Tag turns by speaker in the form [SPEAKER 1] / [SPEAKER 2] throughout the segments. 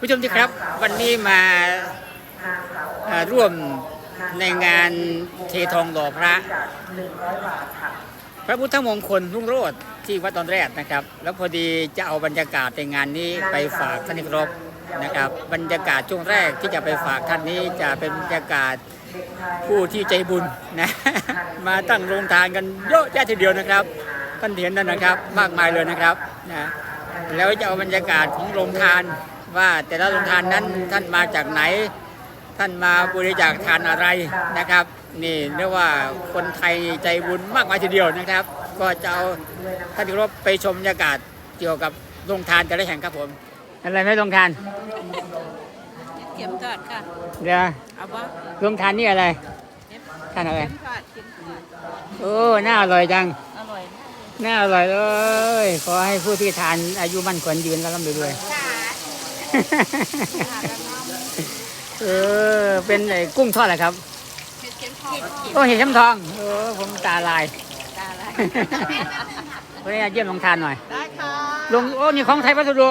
[SPEAKER 1] ผู้ชมที่ครับวันนี้มาร่วมในงานเททองหล่อพระ พระพุทธมงคลรุ่งโรจน์ที่วัดตอนแรกนะครับ แล้วพอดีจะเอาบรรยากาศในงานนี้ไปฝากท่านิครพนะครับ บรรยากาศช่วงแรกที่จะไปฝากท่านนี้จะเป็นบรรยากาศผู้ที่ใจบุญนะมาตั้งโรงทานกันเยอะแยะทีเดียวนะครับท่านเห็นนั่นนะครับ มากมายเลยนะครับนะแล้วจะเอาบรรยากาศของโรงทาน ว่าแต่ละโรงทานนั้นท่านมาจากไหน ท่านมาบริจาคทานอะไรนะครับ นี่เรียกว่าคนไทยใจบุญมากมายทีเดียวนะครับ ก็จะเอาท่านที่เคารพไปชมบรรยากาศเกี่ยวกับโรงทานแต่ละแห่งครับผม อะไรไหมโรงทาน
[SPEAKER 2] เข็มทอดค่ะ
[SPEAKER 1] เดี๋ยว
[SPEAKER 2] เอาบ่
[SPEAKER 1] โรงทานนี่อะไร
[SPEAKER 2] เข็ม
[SPEAKER 1] ทานอะไร
[SPEAKER 2] เข็มทอดเข็มทอด
[SPEAKER 1] โอ้น่าอร่อยจัง
[SPEAKER 2] อร่อยมาก
[SPEAKER 1] น่าอร่อยเลยขอให้ผู้ที่ทานอายุมั่นขวัญยืนและร่ำรวย
[SPEAKER 2] ค่ะ
[SPEAKER 1] เออ เป็นไอ้กุ้งทอดอะไรครับ
[SPEAKER 2] เห็ดเข็มทอด
[SPEAKER 1] โอ้เห็นช้ำทองเออผมตาลาย
[SPEAKER 2] ตาละ
[SPEAKER 1] วันนี้เยี่ยมโรงทานหน่อย
[SPEAKER 2] ได้ค่ะ
[SPEAKER 1] ลงโอ้นี่ของไทยวัสดุ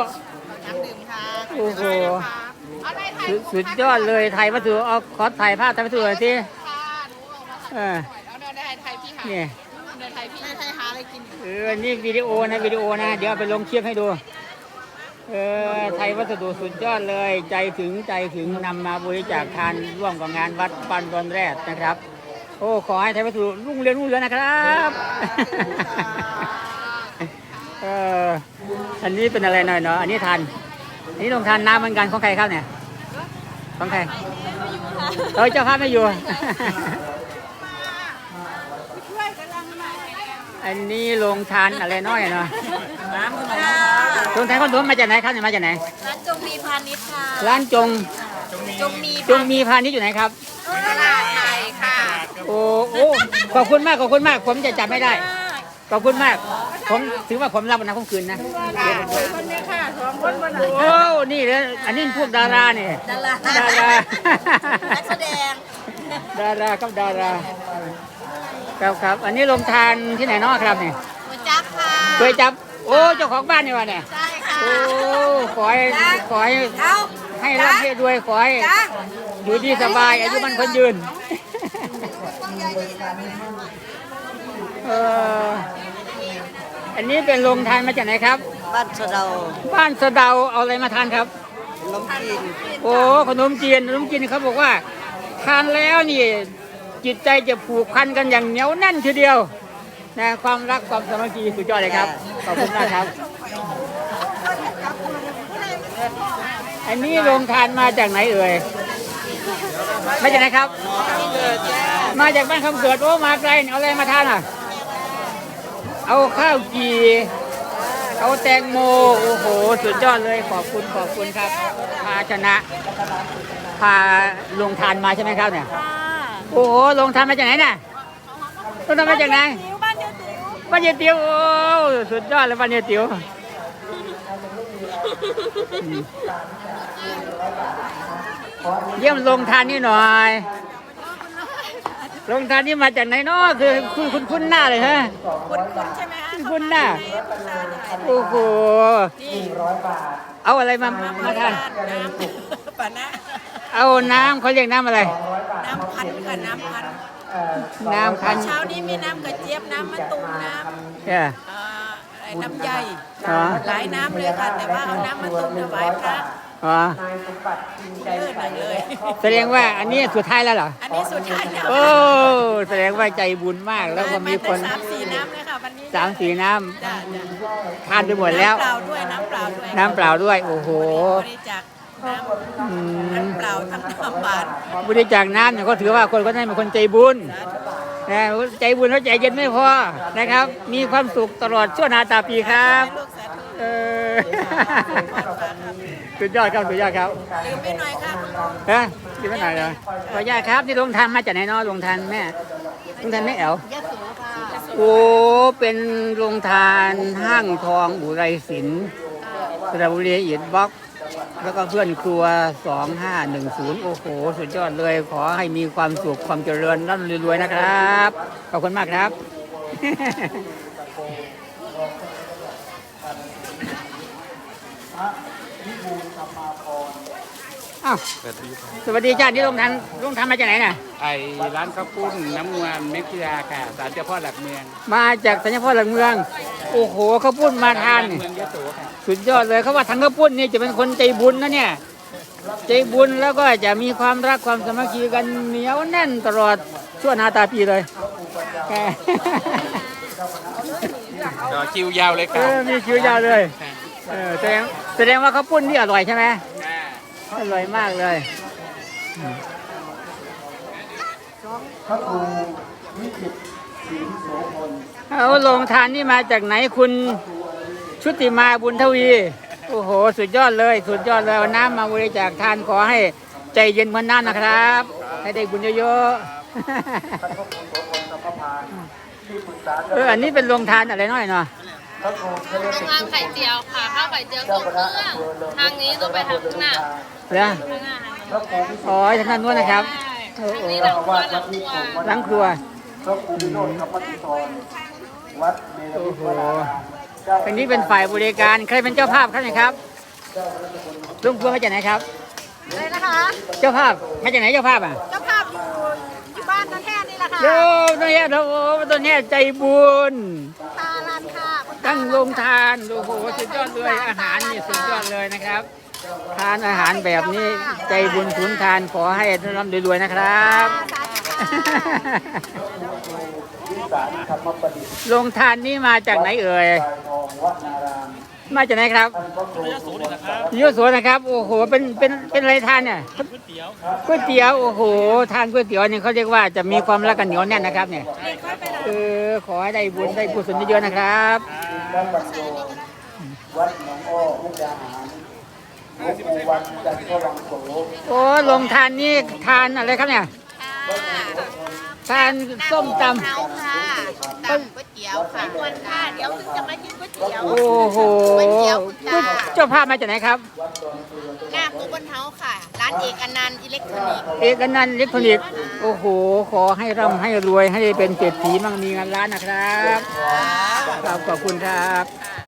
[SPEAKER 2] น้ำดื่มค่ะ
[SPEAKER 1] โอ้โห
[SPEAKER 2] เอาได้ไทย
[SPEAKER 1] สุดสุดยอดเลยไทยวัสดุเอาขอถ่ายภาพไทยวัสดุหน่อยสิ
[SPEAKER 2] ค่ะหนูเอามา
[SPEAKER 1] เออ
[SPEAKER 2] เอาเดินได้ไทยพี่หา
[SPEAKER 1] นี่
[SPEAKER 2] เดินไทยพี่ไทยหาอะไรกิน
[SPEAKER 1] เออ นี่วิดีโอนะวิดีโอนะ เดี๋ยวเอาไปลงคลิปให้ดู เออไทยวัสดุสุดยอดเลย ใจถึงใจถึงนำมาบริจาคทานร่วมกับงานวัดปันตอนแรกนะครับ โอ้ขอให้ไทยวัสดุรุ่งเรืองรุ่งเรืองนะครับเอออันนี้เป็นอะไรหน่อยเนาะอันนี้ทานอันนี้ลงทานน้ำเหมือนกันของใครครับเนี่ยของใครเออเจ้าภาพไม่อยู่
[SPEAKER 2] ช่วยกำลังมา
[SPEAKER 1] อันนี้ลงทานอะไรน้อยเนาะ
[SPEAKER 2] น้ำขนม ค่ะ
[SPEAKER 1] ลงทานขนมมาจากไหนครับเนี่ยมาจากไหน
[SPEAKER 2] ร้านจงมีพาณิชย์ค่ะ
[SPEAKER 1] ร้านจง
[SPEAKER 2] จงมี
[SPEAKER 1] จงมีพาณิชย์อยู่ไหนครับ
[SPEAKER 2] ตลาดไทยค่ะ
[SPEAKER 1] โอ้โอ้ขอบคุณมากขอบคุณมาก ผมจะจับไม่ได้ ขอบคุณมาก ผมถือว่าผมรับวันนั้นผมคืนนะ
[SPEAKER 2] คนนี้ค่ะสองคนบน
[SPEAKER 1] โอ้นี่เลยอันนี้พวกดาราเนี่ย
[SPEAKER 2] ดารา
[SPEAKER 1] ดารา
[SPEAKER 2] นักแสดง
[SPEAKER 1] ดาราครับดาราครับครับ อันนี้ลงทานที่ไหนเนาะครับเนี่ย
[SPEAKER 2] หัวจักค่ะ
[SPEAKER 1] เคยจับ โอ้เจ้าของบ้านนี่วะเนี่ย
[SPEAKER 2] ใช่ค่ะ
[SPEAKER 1] โอ้ขอให้ขอให้
[SPEAKER 2] เอา
[SPEAKER 1] ให้ร่ำให้รวยขอให้
[SPEAKER 2] จ้า
[SPEAKER 1] อยู่ดีสบาย อายุมันคนยืนเอออันนี้เป็นโรงทานมาจากไหนครับ
[SPEAKER 2] บ้านสะเดา
[SPEAKER 1] บ้านสะเดาเอาอะไรมาทานครับ
[SPEAKER 2] ลมจีน
[SPEAKER 1] โอ้ขนมจีนขนมจีนเขาบอกว่า ทานแล้วนี่จิตใจจะผูกพันกันอย่างเหนียวแน่นทีเดียว นะความรักความสามัคคีสุดยอดเลยครับ ขอบคุณมากครับ อันนี้โรงทานมาจากไหนเอ่ย มาจากไหนครับ มาจากบ้านคำเกิดโอ้มาไกลเอาอะไรมาทานอะ เอาข้าวจีเอาแตงโม โอ้โห สุดยอดเลย ขอบคุณ ขอบคุณครับ พาชนะ พาลงทานมาใช่ไหมครับเนี่ย โอ้โห ลงทานมาจากไหนน่ะลงทานมาจากไหน
[SPEAKER 2] บ้านเดียวติ๋ว
[SPEAKER 1] บ้านเยติ๋วโอ้สุดยอดเลยบ้านเยติ๋วอืมเยี่ยมลงทานนี่หน่อย ลงทานนี่มาจากไหนเนาะคือคุณคุณคุ้นหน้าเลยฮะ
[SPEAKER 2] คุณคุณใช่ไหมฮะ
[SPEAKER 1] คุ้นหน้าโอ้โหเอาอะไรมามาทาน
[SPEAKER 2] น้ำปะนะ
[SPEAKER 1] เอาน้ำเขาเรียกน้ำอะไร
[SPEAKER 2] น้ำพันค่ะน้ำพัน
[SPEAKER 1] น้ำคัน
[SPEAKER 2] เช้านี้มีน้ำกระเจี๊ยบน้ำมะตูมน้
[SPEAKER 1] เนี่ยำ
[SPEAKER 2] เอ่ออะไรน้ำใย
[SPEAKER 1] อ๋อ
[SPEAKER 2] หลายน้ำเลยค่ะ แต่ว่าเอาน้ำมะตูมถวายพระ
[SPEAKER 1] อ๋อ
[SPEAKER 2] เลิศหน่อยเลย
[SPEAKER 1] แสดงว่าอันนี้สุดท้ายแล้วเหรอ
[SPEAKER 2] อันนี้สุดท้ายแล้ว
[SPEAKER 1] โอ้แสดงว่าใจบุญมากแล้วก็มีคนา
[SPEAKER 2] แต่สามสี่น้ำเลยค่ะวันนี้
[SPEAKER 1] สามสีน้
[SPEAKER 2] จ้ะจ้ะำ
[SPEAKER 1] ทานไปหมดแล้ว
[SPEAKER 2] น้ำเปล่าด้วยน้ำเปล่าด้วย
[SPEAKER 1] น้ำเปล่าด้วย โอ้โห
[SPEAKER 2] บริจาค น้
[SPEAKER 1] อืมำ
[SPEAKER 2] น้ำเปล่าทั้งน้ำบาท
[SPEAKER 1] บริจาคน้ำเนี่ยก็ถือว่าคนก็ได้เป็นคนใจบุญนะใจบุญแล้วใจเย็นไม่พอนะครับ มีความสุขตลอดชั่วนาตาปีครับ
[SPEAKER 2] ลูกสาธุ
[SPEAKER 1] เออสุดยอดครับสุดยอดครับ
[SPEAKER 2] ลืมไปหน่อยค่ะ
[SPEAKER 1] ฮะกินไม่หน่อยเหรอขออนุญาตครับนี่ลงทานมาจากไหนเนาะลงทานแม่ลงทานแม่แอ๋ว
[SPEAKER 2] ยะโสค่ะ
[SPEAKER 1] โอ้เป็นโรงทานห้างทองอุไรศิลป์สระบุรีอิฐบล็อก แล้วก็เพื่อนครัว 2510 โอ้โห สุดยอดเลย ขอให้มีความสุข ความเจริญร่ำรวยนะครับ ขอบคุณมากครับ
[SPEAKER 3] พระวิบูลธรรมาภร
[SPEAKER 1] อ้าว
[SPEAKER 3] สวัสดีครับ
[SPEAKER 1] สวัสดีจ้านี่ลงทันลงทันมาจากไหนน่ะ
[SPEAKER 3] ไอ้ร้านข้าวปุ้นน้ำงวนเม็กซิยาค่ะศาลเจ้าพ่อหลักเมือง
[SPEAKER 1] มาจากสัญญาพ่อหลังเมือง โอ้โหเขาพูดมาทาน
[SPEAKER 3] หลัก
[SPEAKER 1] นี่
[SPEAKER 3] เมืองยะโสค่ะ
[SPEAKER 1] สุดยอดเลยเขาว่าทางข้าวปุ้นนี่จะเป็นคนใจบุญนะเนี่ย ใจบุญแล้วก็จะมีความรักความสามัคคีกันเหนียวแน่นตลอดชั่วนาตาปีเลยแก
[SPEAKER 3] ต่อคิวยาวเลย
[SPEAKER 1] เอ
[SPEAKER 3] ค่ะ
[SPEAKER 1] อมีคิวยาวเลย เออแสดงแสดงว่าข้าวปุ้นนี่อร่อยใช่ไหม
[SPEAKER 3] ค่ะ
[SPEAKER 1] อร่อยมากเลยเอาลงทานนี่มาจากไหนคุณชุติมาบุญทวี โอ้โห สุดยอดเลย สุดยอดเลยเอาน้ำมาบริจาคทานขอให้ใจเย็นเหมือนน้ำนะครับ ให้ได้บุญเยอะๆเอออันนี้เป็นโรงทานอะไรน้อยเนาะ
[SPEAKER 4] โรงงานไข่เจียวค่ะข้าวไข่เจียวส่งเครื่องทางนี้ต้องไปทางข้างหน้า
[SPEAKER 1] เหรอ
[SPEAKER 4] ข้างหน้าทางนี้
[SPEAKER 1] อ๋อทางด้านนู้นนะครับ
[SPEAKER 4] ใช่ทางนี้หลังครัวหลังครัว
[SPEAKER 1] หลังครัว
[SPEAKER 5] พระครูวิโรจน์ธรรมติธรวัดเมรุ
[SPEAKER 1] โอ้โห
[SPEAKER 5] วราราม
[SPEAKER 1] อันนี้เป็นฝ่ายบริการใครเป็นเจ้าภาพครับเนี่ยครับลุงพวงมาจากไหนครับ
[SPEAKER 2] อะไรนะคะ
[SPEAKER 1] เจ้าภาพมาจากไหนเจ้าภาพอะ
[SPEAKER 2] เจ้าภาพอยู่อยู่บ้านนันแท่นี่แหละค่ะ
[SPEAKER 1] โยตัวเนี้ยโอ้โหตัวเนี้ยใจบุญ
[SPEAKER 2] ทั้
[SPEAKER 1] งลงทานโอ้โหสุดยอดเลยอาหารนี่สุดยอดเลยนะครับ ทานอาหารแบบนี้ใจบุญทุนทานขอให้ร่ำรวยๆนะครับ
[SPEAKER 5] โรธรรมประดิษฐ์
[SPEAKER 1] ลงทานนี่มาจากไหนเอ่ย
[SPEAKER 5] ชายทองวนาราม
[SPEAKER 1] มาจากไหนครับ
[SPEAKER 5] ท่านพระครูวิโรจน์
[SPEAKER 1] อยูสวนนะครับ โอ้โห เป็น เป็น เป็นอะไรทานเนี่ยก๋วยเตี๋ยว โอ้โห ทานก๋วยเตี๋ยวเนี่ยเขาเรียกว่าจะมีความรักกันเหนียวแน่นนะครับ เนี่ยเออขอให้ได้บุญได้กุศลเยอะๆนะครับ
[SPEAKER 5] และปัญโยวัดหนองอ้อมุกดาหารหลวงปู่วันจันทร์วังโส
[SPEAKER 1] โอ้ลงทานนี่ทานอะไรครับเนี่ยทานส้มต
[SPEAKER 2] เท้าค่ะตำก๋วยเตี๋ยวค่ะมวนค่ะเดี๋ยวถึงจะมากินก๋วยเตี๋ยวำ
[SPEAKER 1] โอ้โห
[SPEAKER 2] ก๋วยเตี๋ยวค่ะ
[SPEAKER 1] เจ้าภาพมาจากไหนครับ
[SPEAKER 2] หน้าคูบนเท้าค่ะ ร้านเอกอนันต์อิเล็กทรอนิกส์
[SPEAKER 1] เอกนันท์อิเล็กทรอนิกส์โอ้โห ขอให้ร่ำให้รวยให้เป็นเศรษฐีมั่งมีเงินล้านนะครับครับขอบคุณครับ
[SPEAKER 2] ค่ะ